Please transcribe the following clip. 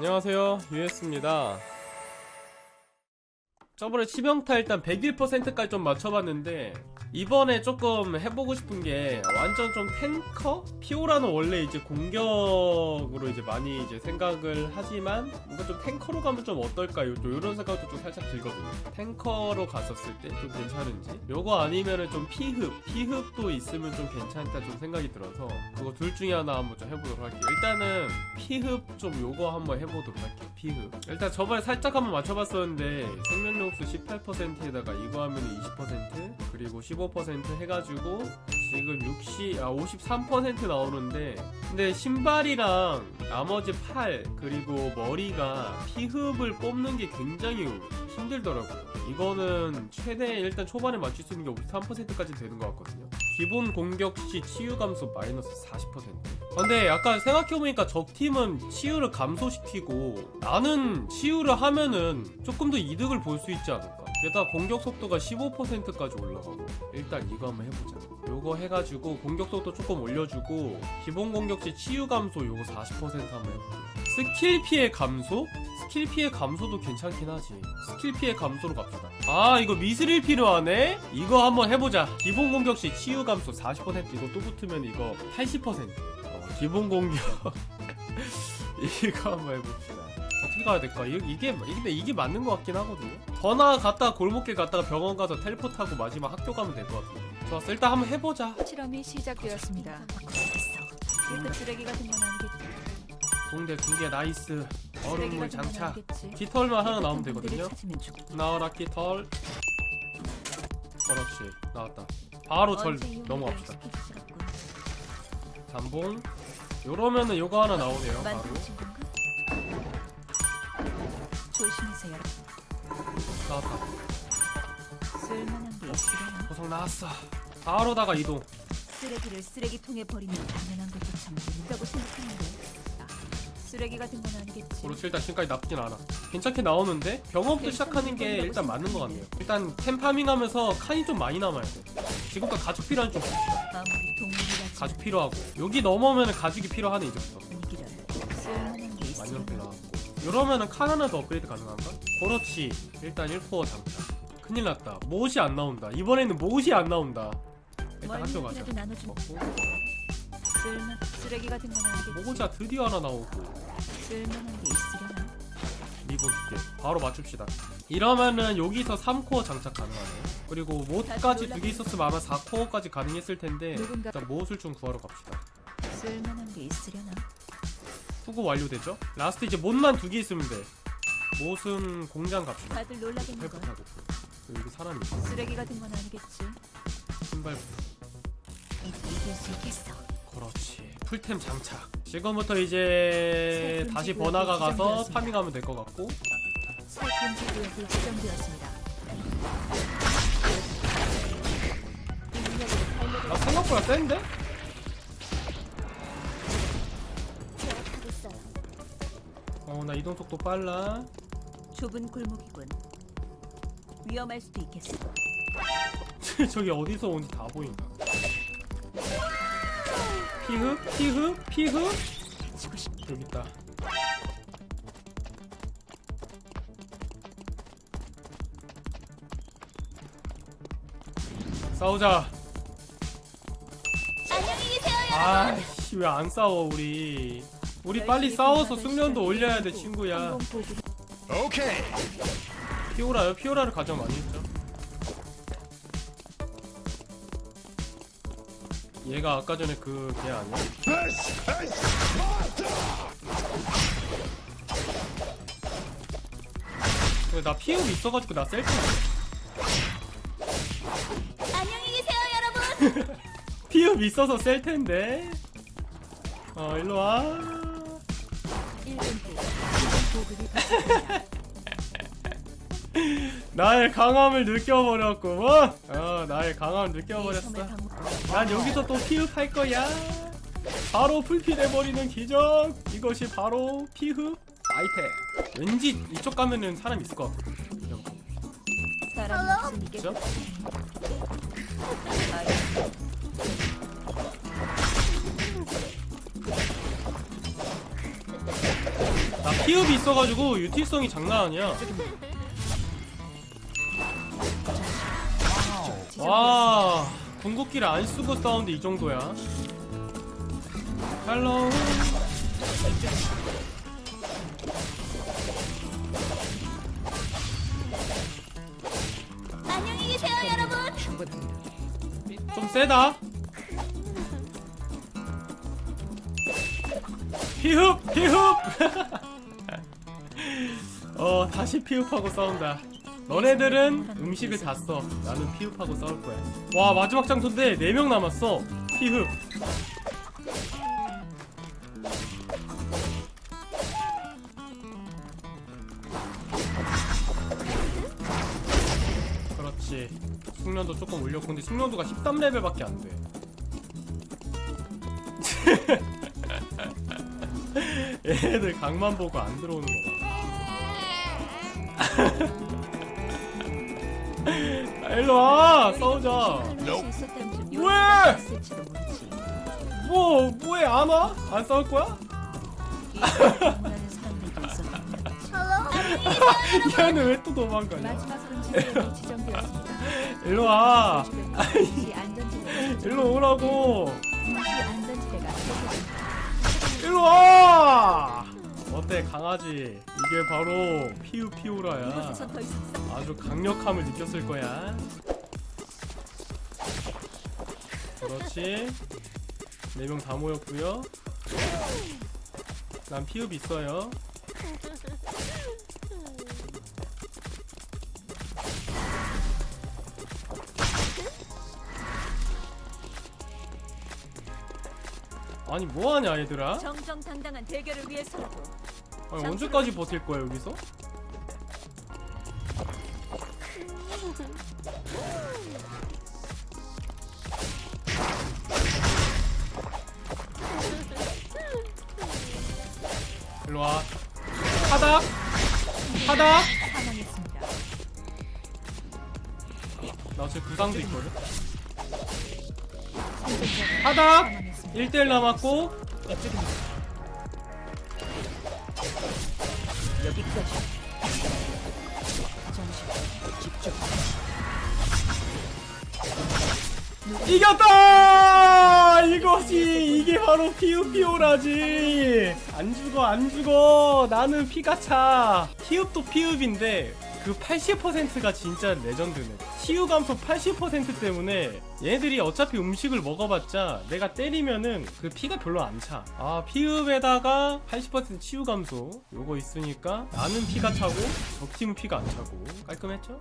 안녕하세요. 유에스입니다. 저번에 치명타 일단 101%까지 좀 맞춰봤는데 이번에 조금 해보고 싶은 게 완전 좀 탱커? 피오라는 원래 이제 공격으로 이제 많이 이제 생각을 하지만 뭔가 좀 탱커로 가면 좀 어떨까? 요, 런 생각도 좀 살짝 들거든요. 탱커로 갔었을 때 좀 괜찮은지? 요거 아니면은 좀 피흡 피흡도 있으면 좀 괜찮다 좀 생각이 들어서 그거 둘 중에 하나 한번 좀 해보도록 할게요. 일단은 피흡 좀 요거 한번 해보도록 할게요. 피흡. 일단 저번에 살짝 한번 맞춰봤었는데 생명력 흡수 18%에다가 이거 하면 20% 그리고 15% 해가지고 지금 60, 아 53% 나오는데 근데 신발이랑 나머지 팔 그리고 머리가 피흡을 뽑는 게 굉장히 힘들더라고요. 이거는 최대 일단 초반에 맞출 수 있는 게 53%까지 되는 것 같거든요. 기본 공격 시 치유 감소 마이너스 40%. 근데 약간 생각해보니까 적 팀은 치유를 감소시키고 나는 치유를 하면은 조금 더 이득을 볼 수 있지 않을까. 게다가 공격 속도가 15%까지 올라가고 일단 이거 한번 해보자. 요거 해가지고 공격 속도 조금 올려주고 기본 공격 시 치유 감소 요거 40% 한번 해볼게요. 스킬 피해 감소? 스킬 피해 감소도 괜찮긴 하지. 스킬 피해 감소로 갑시다. 아, 이거 미스릴 필요하네? 이거 한번 해보자. 기본 공격 시 치유 감소 40% 이거 또 붙으면 이거 80%. 어, 기본 공격. 이거 한번 해봅시다. 어떻게 가야 될까? 이- 이게, 근데 이게 맞는 것 같긴 하거든요? 더 나아갔다가 골목길 갔다가 병원 가서 텔포타고 마지막 학교 가면 될 것 같은데. 좋았어. 일단 한번 해보자. 실험이 시작되었습니다. 일단 쓰레기 같은 건 아니겠지. 동대 두 개 나이스. 쓰레기 얼음물 같은 건 장착. 아니겠지. 깃털만 하나 나오면 되거든요. 나와라 깃털. 그렇지. 나왔다. 바로 절 언제 넘어갑시다. 잠봉. 요러면은 요거 하나 나오네요. 바로. 만드신 건가? 조심하세요. 나왔다. 쓸만한 게 있으려나? 고성 나왔어. 바로다가 이동. 쓰레기를 쓰레기통에 버리면 당연한 것도 참 모른다고 생각하는데 아, 쓰레기 같은 건 아니겠지. 그렇지 일단 지금까지 나쁘진 않아. 괜찮게 나오는데 병업부터 시작하는 게 일단 맞는 것 같네요. 일단 템 파밍하면서 칸이 좀 많이 남아야 돼. 지금부터 가죽 필요한 좀 봅시다. 아무리 동물이라지 가죽 필요하고 여기 넘어오면 가죽이 필요하네 이제부터. 분위기를 쓸만한 게 많이 있으려나? 넘게 나왔고. 이러면은 더 업그레이드 가능한가? 그렇지. 일단 1코어 장착. 큰일 났다. 못이 안 나온다. 이번에는 못이 안 나온다. 일단 학교 가자. 먹고 쓸만 쓰레기 같은 건 아니겠지. 모자 드디어 하나 나오고 쓸만한 게 있으려나? 리본 두개 바로 맞춥시다. 이러면은 여기서 3코어 장착 가능하네. 그리고 못까지 두 개 있었으면 아마 4코어까지 가능했을 텐데 일단 못을 좀 구하러 갑시다. 쓸만한 게 있으려나? 후보 완료되죠? 라스트 이제 못만 두 개 있으면 돼. 못은 공장 갑시다. 다들 놀라겠는 헬프 걸. 타고. 여기 사람이 있어. 쓰레기 같은 건 아니겠지. 이- 수 있겠어. 그렇지. 풀템 장착. 지금부터 이제 새 다시 번화가 가서. 파밍하면 될 것 같고. 금지 구역이 지정되었습니다. 달려들 생각보다 센데? 나 이동 속도 빨라. 좁은 골목이군. 위험할 수도 있겠어. 저기 어디서 온지 다 보인다. 피흡? 피흡? 피흡? 치고 싶. 여기 있다. 싸우자. 안녕히 계세요. 아씨 왜안 싸워 우리. 우리 빨리 싸워서 숙련도 올려야 돼 친구야. Okay. 피오라요? 피오라를 가장 많이 했죠. 얘가 아까 전에 그 걔 아니야? 근데 나 피흡 있어가지고 나 셀프 안녕히 계세요, 여러분. 피흡 있어서 셀 텐데. 어 일로 와. 나의 강함을 느껴버렸구먼. 어 나의 강함을 이 느껴버렸어. 난 여기서 또 피흡할 거야. 바로 풀피돼버리는 기적. 이것이 바로 피흡 아이템. 왠지 이쪽 가면은 사람 있을 것. 그냥 사람 그죠? 나 피읍이 있어가지고 유틸성이 장난 아니야. 와 궁극기를 안 쓰고 싸우는데 이 정도야. 헬로 안녕히 계세요, 여러분. 좀 세다. 피흡 피흡 어 다시 피흡하고 싸운다. 너네들은 음식을 다 써. 나는 피흡하고 싸울 거야. 와 마지막 장소인데 4명 남았어. 피흡 그렇지. 숙련도 조금 올렸고 근데 숙련도가 13레벨밖에 안 돼. 얘네들 각만 보고 안 들어오는 거 봐 아, 일로 와. 싸우자. 왜? 뭐 뭐해? 안 와? 안 싸울 거야? 얘는 왜 또 도망가냐. 일로와. 임시 안전지대 일로 오라고. 설정됩니다. 일로 와 어때 강아지 이게 바로 피우피우라야 이곳에서 더 이상 아주 강력함을 느꼈을 거야. 그렇지. 네 명 다 모였고요. 난 피읍 있어요. 아니 뭐하냐 얘들아? 정정당당한 대결을 위해서라도 아니, 언제까지 버틸 거야 여기서? 일로 와. 하다. 하다. 사망했습니다. 나 지금 부상도 있거든. 하다. 사망했습니다. 1대1 남았고 여기까지. 정신 집중. 이겼다! 이것이 이게 바로 피읍피오라지. 안 죽어 안 죽어. 나는 피가 차. 피읍도 피읍인데 그 80%가 진짜 레전드네. 치유 감소 80% 때문에 얘네들이 어차피 음식을 먹어봤자 내가 때리면은 그 피가 별로 안 차. 아 피읍에다가 80% 치유 감소 요거 있으니까 나는 피가 차고 적팀은 피가 안 차고 깔끔했죠?